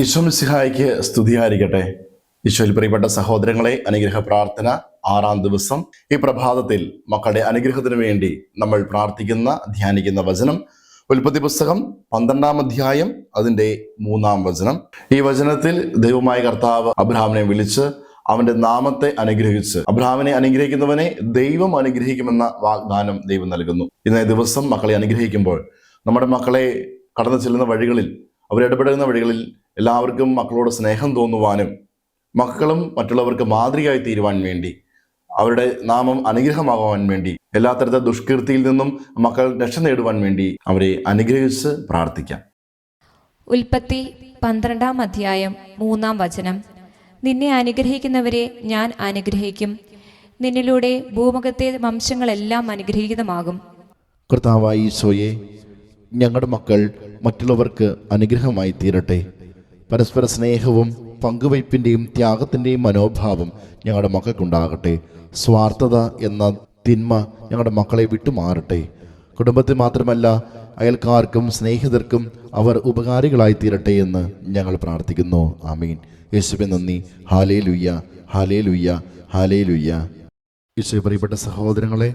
ഈശ്വമിസിഹായിക്ക് സ്തുതിയായിരിക്കട്ടെ. ഈശോയിൽ പ്രിയപ്പെട്ട സഹോദരങ്ങളെ അനുഗ്രഹ പ്രാർത്ഥന ആറാം ദിവസം. ഈ പ്രഭാതത്തിൽ മക്കളുടെ അനുഗ്രഹത്തിന് വേണ്ടി നമ്മൾ പ്രാർത്ഥിക്കുന്ന ധ്യാനിക്കുന്ന വചനം ഉൽപ്പത്തി പുസ്തകം പന്ത്രണ്ടാം അധ്യായം അതിന്റെ മൂന്നാം വചനം. ഈ വചനത്തിൽ ദൈവമായ കർത്താവ് അബ്രഹാമിനെ വിളിച്ച് അവന്റെ നാമത്തെ അനുഗ്രഹിച്ച് അബ്രഹാമിനെ അനുഗ്രഹിക്കുന്നവനെ ദൈവം അനുഗ്രഹിക്കുമെന്ന വാഗ്ദാനം ദൈവം നൽകുന്നു. ഇന്നേ ദിവസം മക്കളെ അനുഗ്രഹിക്കുമ്പോൾ നമ്മുടെ മക്കളെ കടന്നു ചെല്ലുന്ന വഴികളിൽ അവരിടപെടുന്ന വഴികളിൽ എല്ലാവർക്കും മക്കളോട് സ്നേഹം തോന്നുവാനും മക്കളും മറ്റുള്ളവർക്ക് മാതൃകയായി തീരുവാൻ വേണ്ടി അവരുടെ നാമം അനുഗ്രഹമാകുവാൻ വേണ്ടി എല്ലാ തരത്തിലെ ദുഷ്കീർത്തിയിൽ നിന്നും മക്കൾ രക്ഷ നേടുവാൻ വേണ്ടി അവരെ അനുഗ്രഹിച്ച് പ്രാർത്ഥിക്കാം. ഉൽപ്പത്തി പന്ത്രണ്ടാം അധ്യായം മൂന്നാം വചനം. നിന്നെ അനുഗ്രഹിക്കുന്നവരെ ഞാൻ അനുഗ്രഹിക്കും. നിന്നിലൂടെ ഭൂമുഖത്തെ വംശങ്ങളെല്ലാം അനുഗ്രഹീതമാകും. കർത്താവായി ഈശോയെ ഞങ്ങളുടെ മക്കൾ മറ്റുള്ളവർക്ക് അനുഗ്രഹമായി തീരട്ടെ. പരസ്പര സ്നേഹവും പങ്കുവയ്പ്പിന്റെയും ത്യാഗത്തിന്റെയും മനോഭാവം ഞങ്ങളുടെ മക്കൾക്കുണ്ടാകട്ടെ. സ്വാർത്ഥത എന്ന തിന്മ ഞങ്ങളുടെ മക്കളെ വിട്ടുമാറട്ടെ. കുടുംബത്തിൽ മാത്രമല്ല അയൽക്കാർക്കും സ്നേഹിതർക്കും അവർ ഉപകാരികളായി തീരട്ടെ എന്ന് ഞങ്ങൾ പ്രാർത്ഥിക്കുന്നു. ആമീൻ. യേശുവിൻ നന്ദി. ഹാലേ ലുയ്യ ഹാലേ ലുയ്യ ഹാലേ ലുയ്യ യേശു പ്രിയപ്പെട്ട സഹോദരങ്ങളെ